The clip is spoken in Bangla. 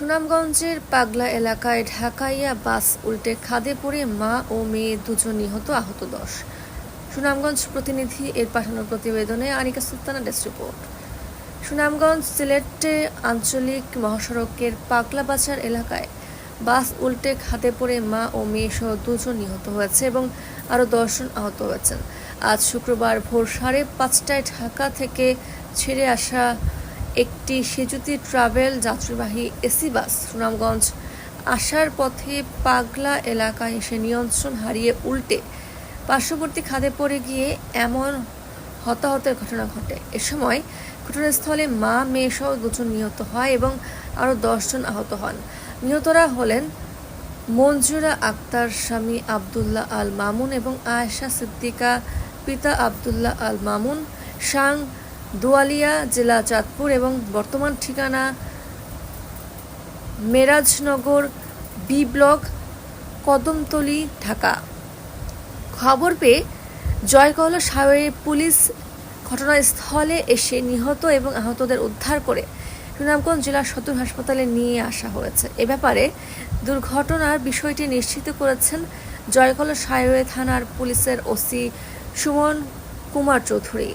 সুনামগঞ্জের পাগলা এলাকায় ঢাকাইয়া বাস উল্টে খাদে পড়ে মা ও মেয়ে দুজন নিহত, আহত দশ। সুনামগঞ্জ প্রতিনিধি এর পাঠানো প্রতিবেদনে আনিকা সুলতানা ডেস্ক রিপোর্ট। সুনামগঞ্জ সিলেটে আঞ্চলিক মহাসড়কের পাগলা বাজার এলাকায় বাস উল্টে খাদে পড়ে মা ও মেয়ে সহ দুজন নিহত হয়েছে এবং আরও দশজন আহত হয়েছেন। আজ শুক্রবার ভোর সাড়ে পাঁচটায় ঢাকা থেকে ছেড়ে আসা একটি সেজুতি ট্রাভেল যাত্রীবাহী এসি বাস সুনামগঞ্জ আসার পথে পাগলা এলাকায় এসে নিয়ন্ত্রণ হারিয়ে উল্টে পার্শ্ববর্তী খাদে পড়ে গিয়ে এমন হতাহতের ঘটনা ঘটে। এ সময় ঘটনাস্থলে মা, মেয়ে সহ দুজন নিহত হয় এবং আরও দশজন আহত হন। নিহতরা হলেন মঞ্জুরা আক্তার, স্বামী আবদুল্লাহ আল মামুন এবং আয়েশা সিদ্দিকা, পিতা আবদুল্লাহ আল মামুন সাং দোয়ালিয়া, জেলা চাঁদপুর এবং বর্তমান ঠিকানা মেরাজনগর, বি ব্লক, কদমতলি, ঢাকা। খবর পেয়ে জয়কলা সাহেবের পুলিশ ঘটনাস্থলে এসে নিহত এবং আহতদের উদ্ধার করে সুনামগঞ্জ জেলা সদর হাসপাতালে নিয়ে আসা হয়েছে। এ ব্যাপারে দুর্ঘটনার বিষয়টি নিশ্চিত করেছেন জয়কলা সাহেব থানার পুলিশের ওসি সুমন কুমার চৌধুরী।